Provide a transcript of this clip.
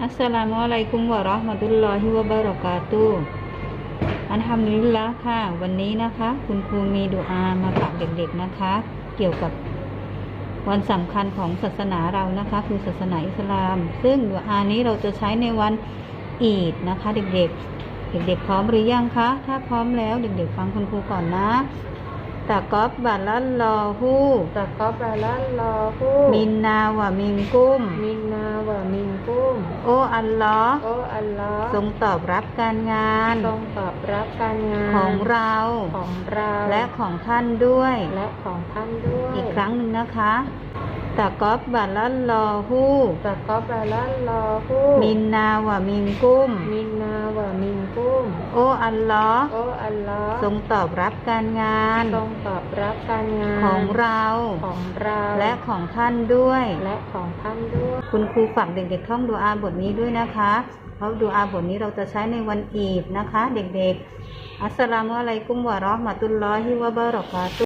อัสสลามุอะลัยกุมวะเราะห์มะตุลลอฮิวะบะเราะกาตุฮ์อันทำลิลละค่ะ วันนี้นะคะ คุณครูมีดุอามาฝากเด็กๆนะคะ เกี่ยวกับวันสำคัญของศาสนาเรานะคะ คือศาสนาอิสลาม ซึ่งดุอานี้เราจะใช้ในวันอีดนะคะ เด็กๆ เด็กๆ พร้อมหรือยังคะ ถ้าพร้อมแล้วเด็กๆ ฟังคุณครูก่อนนะ ตะกอบบัลลัลลอฮูตะกอบาลัลลอฮูมินนาวะมินกุมมินนาวะมินกุมโออัลลอฮ์โออัลลอฮ์ทรงตอบรับการงาน ทรงตอบรับการงาน ของเราของเราและของท่านด้วย และของท่านด้วย อีกครั้งหนึ่งนะคะตะกอบบัลลัลลอฮูตะกอบาลัลลอฮูมินนาวะมินกุมมินนาวะมินกุมโออัลลอฮ์โอ อัลลอฮ์ทรงตอบรับการงาน ทรงตอบรับการงานของเราของเราและของท่านด้วย และของท่านด้วย คุณครูฝากเด็กๆท่องดูอาบทนี้ด้วยนะคะ เพราะดูอาบทนี้เราจะใช้ในวันอีดนะคะ เด็กๆ อัสสลามุอะลัยกุมวะเราะห์มะตุลลอฮิวะบะเราะกาตุฮ์